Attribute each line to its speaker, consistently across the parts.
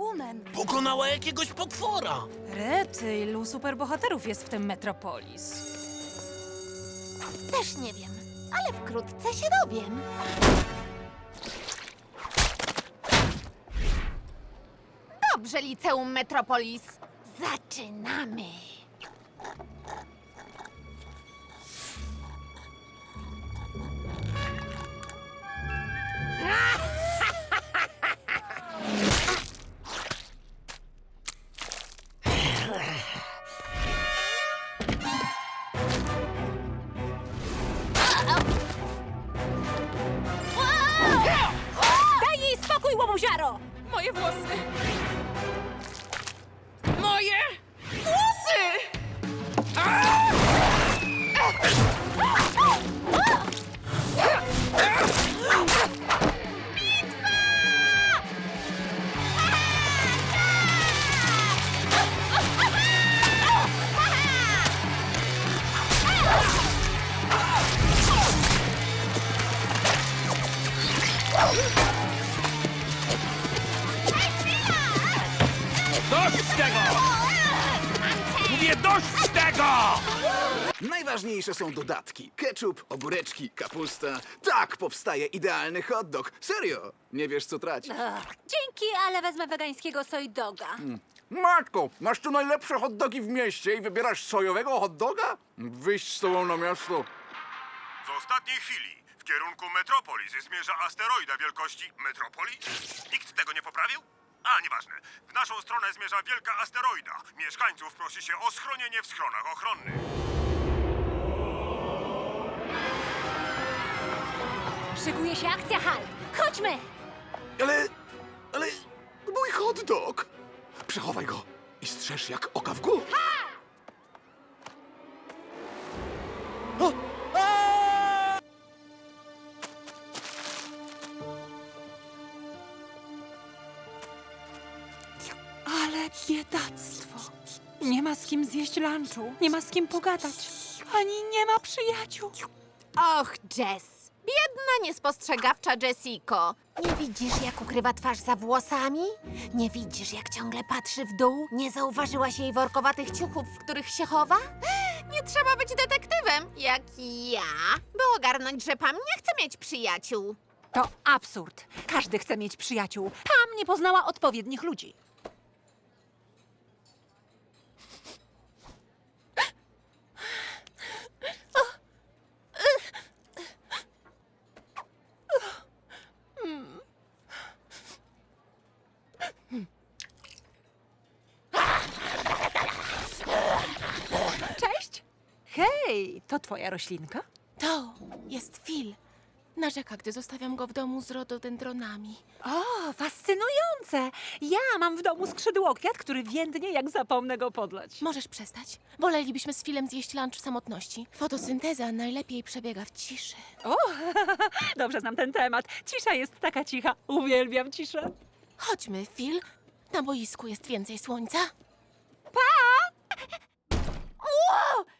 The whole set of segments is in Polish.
Speaker 1: Catwoman.
Speaker 2: Pokonała jakiegoś potwora.
Speaker 1: Rety, ilu superbohaterów jest w tym Metropolis?
Speaker 3: Też nie wiem, ale wkrótce się dowiem. Dobrze, Liceum Metropolis. Zaczynamy.
Speaker 1: Spokój, łobuziaro! Moje włosy! Moje włosy!
Speaker 2: Dość tego! Mówię dość tego!
Speaker 4: Najważniejsze są dodatki. Ketchup, ogóreczki, kapusta. Tak powstaje idealny hot dog. Serio, nie wiesz co trać.
Speaker 5: Dzięki, ale wezmę wegańskiego soy doga.
Speaker 4: Matko, masz tu najlepsze hot dogi w mieście i wybierasz sojowego hot doga? Wyjść z tobą na miasto.
Speaker 6: W ostatniej chwili w kierunku Metropolis zmierza asteroida wielkości Metropolis? Nikt tego nie poprawił? A, nieważne. W naszą stronę zmierza wielka asteroida. Mieszkańców prosi się o schronienie w schronach ochronnych.
Speaker 5: Szykuje się akcja Hal. Chodźmy!
Speaker 4: Ale, ale mój hot dog. Przechowaj go i strzeż jak oka w górę.
Speaker 1: Biedactwo. Nie ma z kim zjeść lunchu, nie ma z kim pogadać, ani nie ma przyjaciół.
Speaker 3: Och, Jess. Biedna, niespostrzegawcza Jessico. Nie widzisz, jak ukrywa twarz za włosami? Nie widzisz, jak ciągle patrzy w dół? Nie zauważyłaś jej workowatych ciuchów, w których się chowa? Nie trzeba być detektywem, jak ja, by ogarnąć, że Pam nie chce mieć przyjaciół.
Speaker 1: To absurd. Każdy chce mieć przyjaciół. Pam nie poznała odpowiednich ludzi. Hej, to twoja roślinka?
Speaker 7: To jest Phil. Narzeka, gdy zostawiam go w domu z rododendronami.
Speaker 1: O, fascynujące! Ja mam w domu skrzydłokwiat, który więdnie, jak zapomnę go podlać.
Speaker 7: Możesz przestać? Wolelibyśmy z Philem zjeść lunch w samotności. Fotosynteza najlepiej przebiega w ciszy.
Speaker 1: O, dobrze znam ten temat. Cisza jest taka cicha. Uwielbiam ciszę.
Speaker 7: Chodźmy, Phil. Na boisku jest więcej słońca.
Speaker 3: Ola, co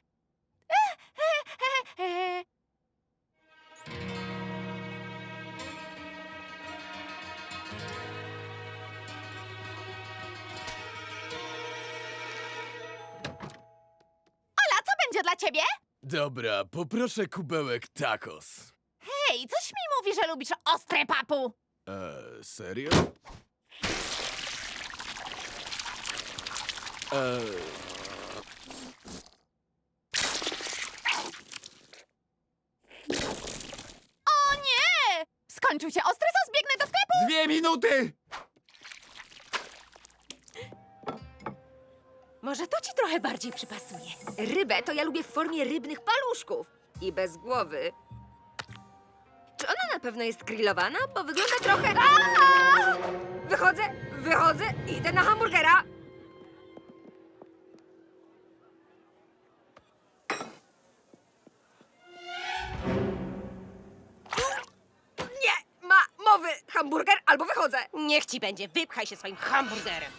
Speaker 3: dla ciebie?
Speaker 2: Dobra, poproszę kubełek tacos.
Speaker 3: Hej, coś mi mówi, że lubisz ostre papu.
Speaker 2: Eee, serio? Eee,
Speaker 3: O nie! Skończył się ostry sos, biegnę do sklepu!
Speaker 4: Dwie minuty!
Speaker 5: Może to ci trochę bardziej przypasuje. Rybę to ja lubię w formie rybnych paluszków. I bez głowy. Czy ona na pewno jest grillowana? Bo wygląda trochę... Aaa! Wychodzę, wychodzę, idę na hamburgera. Nie ma mowy! Hamburger albo wychodzę! Niech ci będzie, wypchaj się swoim hamburgerem!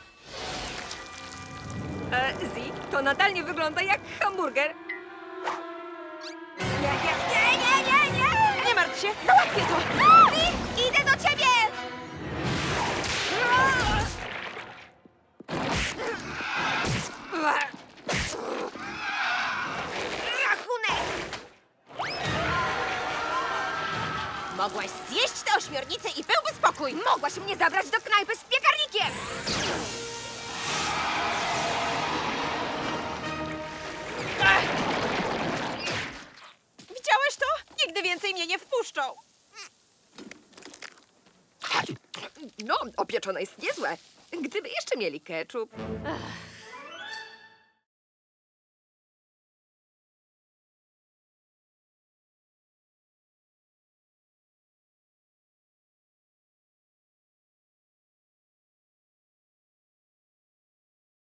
Speaker 5: E, Zi, to nadal nie wygląda jak hamburger. Nie, nie, nie, nie, nie, nie!
Speaker 1: Nie martw się,
Speaker 5: załatwię to. E, Zi, idę do ciebie! Rachunek! Mogłaś zjeść tę ośmiornicę i byłby spokój! Mogłaś mnie zabrać do knajpy z piekarnikiem! No, opieczone jest niezłe. Gdyby jeszcze mieli ketchup.
Speaker 3: Ach,